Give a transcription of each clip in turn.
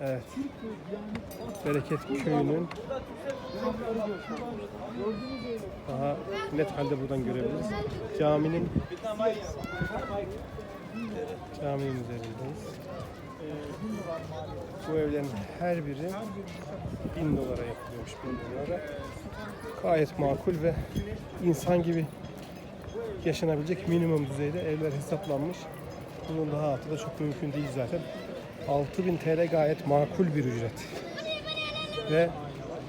Evet. Bereket Köyü'nün daha net halde buradan görebiliriz. Caminin caminin üzerindeyiz. Bu evlerin her biri bin dolara yapılıyormuş bin dolara. Gayet makul ve insan gibi yaşanabilecek minimum düzeyde evler hesaplanmış. Bunun daha altı da çok mümkün değil zaten. 6000 TL gayet makul bir ücret. Ve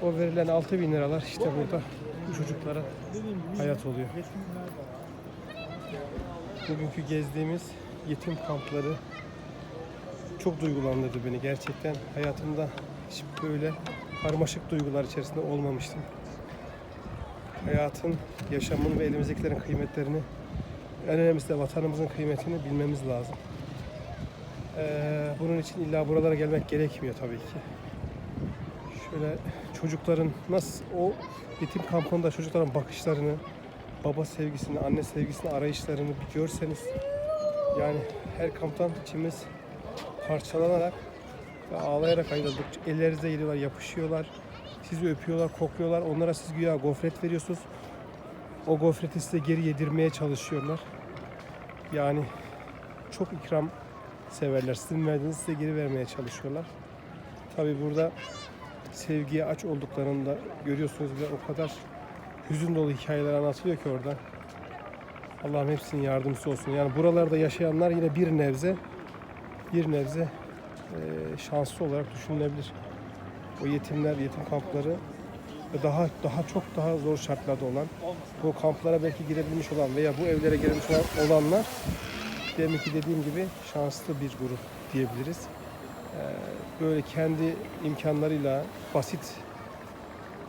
o verilen 6000 liralar işte burada bu çocuklara hayat oluyor. Bugünkü gezdiğimiz yetim kampları çok duygulandırdı beni. Gerçekten hayatımda hiç böyle karmaşık duygular içerisinde olmamıştım. Hayatın, yaşamın ve elimizdekilerin kıymetlerini, en önemlisi de vatanımızın kıymetini bilmemiz lazım. Ee, bunun için illa buralara gelmek gerekmiyor tabii ki. Şöyle çocukların nasıl o yetim kampında çocukların bakışlarını, baba sevgisini, anne sevgisini arayışlarını bir görseniz yani her kamptan içimiz parçalanarak ve ağlayarak ayrıldık. Ellerinize geliyorlar, yapışıyorlar. Sizi öpüyorlar, kokluyorlar. Onlara siz güya gofret veriyorsunuz. O gofreti size geri yedirmeye çalışıyorlar. Yani çok ikram severler. Sizin verdiğinizi size geri vermeye çalışıyorlar. Tabi burada sevgiye aç olduklarını da görüyorsunuz ve o kadar hüzün dolu hikayeler anlatılıyor ki orada. Allah'ım hepsinin yardımcısı olsun. Yani buralarda yaşayanlar yine bir nebze bir nebze e, şanslı olarak düşünülebilir. O yetimler, yetim kampları ve daha daha çok daha zor şartlarda olan, bu kamplara belki girebilmiş olan veya bu evlere girebilmiş olan demek ki dediğim gibi şanslı bir grup diyebiliriz. E, böyle kendi imkanlarıyla basit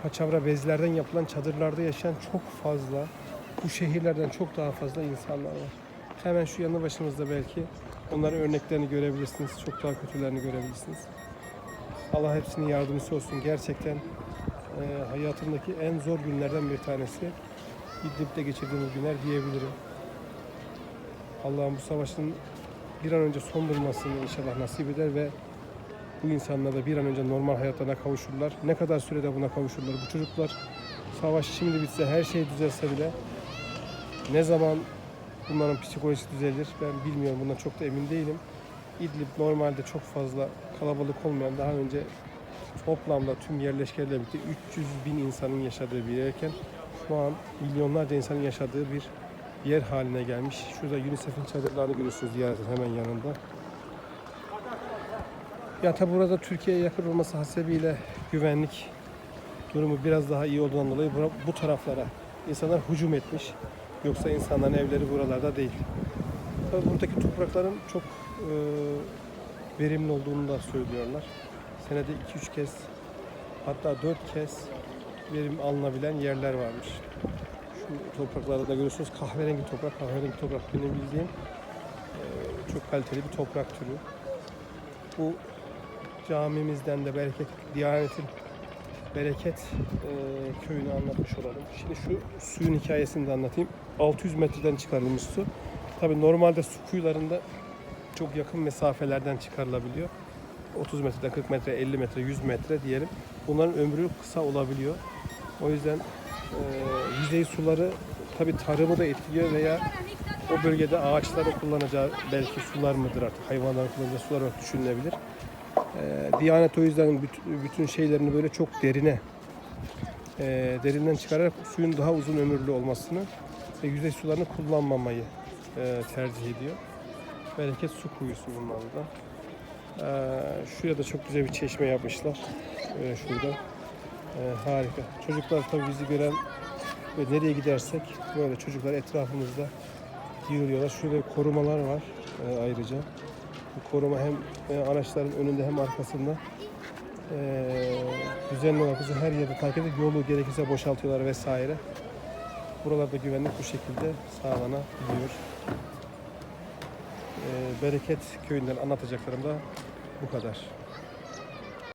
paçavra bezlerden yapılan çadırlarda yaşayan çok fazla, bu şehirlerden çok daha fazla insanlar var. Hemen şu yanı başımızda belki onların örneklerini görebilirsiniz. Çok daha kötülerini görebilirsiniz. Allah hepsinin yardımcısı olsun. Gerçekten e, hayatımdaki en zor günlerden bir tanesi. İdlib'de geçirdiğimiz günler diyebilirim. Allah'ım bu savaşın bir an önce son bulmasını inşallah nasip eder ve bu insanlar da bir an önce normal hayatlarına kavuşurlar. Ne kadar sürede buna kavuşurlar? Bu çocuklar savaş şimdi bitse, her şey düzelse bile ne zaman bunların psikolojisi düzelir ben bilmiyorum. Bundan çok da emin değilim. İdlib normalde çok fazla kalabalık olmayan daha önce toplamda tüm yerleşkelerle birlikte 300 bin insanın yaşadığı bir yerken şu an milyonlarca insanın yaşadığı bir yer haline gelmiş. Şurada UNICEF'in çadırlarını görüyorsunuz ziyaretin hemen yanında. Ya tabi burada Türkiye'ye yakın olması hasebiyle güvenlik durumu biraz daha iyi olduğundan dolayı bu taraflara insanlar hücum etmiş. Yoksa insanların evleri buralarda değil. Tabi buradaki toprakların çok e, verimli olduğunu da söylüyorlar. Senede 2-3 kez hatta 4 kez verim alınabilen yerler varmış. Topraklarda da görüyorsunuz kahverengi toprak, kahverengi toprak benim bildiğim çok kaliteli bir toprak türü. Bu camimizden de bereket, Diyanet'in bereket e, köyünü anlatmış olalım. Şimdi şu suyun hikayesini de anlatayım. 600 metreden çıkarılmış su. Tabi normalde su kuyularında çok yakın mesafelerden çıkarılabiliyor. 30 metreden 40 metre, 50 metre, 100 metre diyelim. Bunların ömrü kısa olabiliyor. O yüzden e, yüzey suları tabi tarımı da etkiliyor veya o bölgede ağaçların kullanacağı belki sular mıdır artık hayvanların kullanacağı sular olarak düşünülebilir. Ee, Diyanet o yüzden bütün, bütün şeylerini böyle çok derine e, derinden çıkararak suyun daha uzun ömürlü olmasını ve yüzey sularını kullanmamayı e, tercih ediyor. Bereket su kuyusu bunlar da. Ee, şuraya da çok güzel bir çeşme yapmışlar. Ee, şurada. Ee, harika. Çocuklar tabii bizi gören ve nereye gidersek böyle çocuklar etrafımızda yığılıyorlar. Şurada korumalar var e, ayrıca. Bu koruma hem e, araçların önünde hem arkasında e, düzenli olarak bizi her yerde takip edip yolu gerekirse boşaltıyorlar vesaire. Buralarda güvenlik bu şekilde sağlanabiliyor. E, Bereket köyünden anlatacaklarım da bu kadar.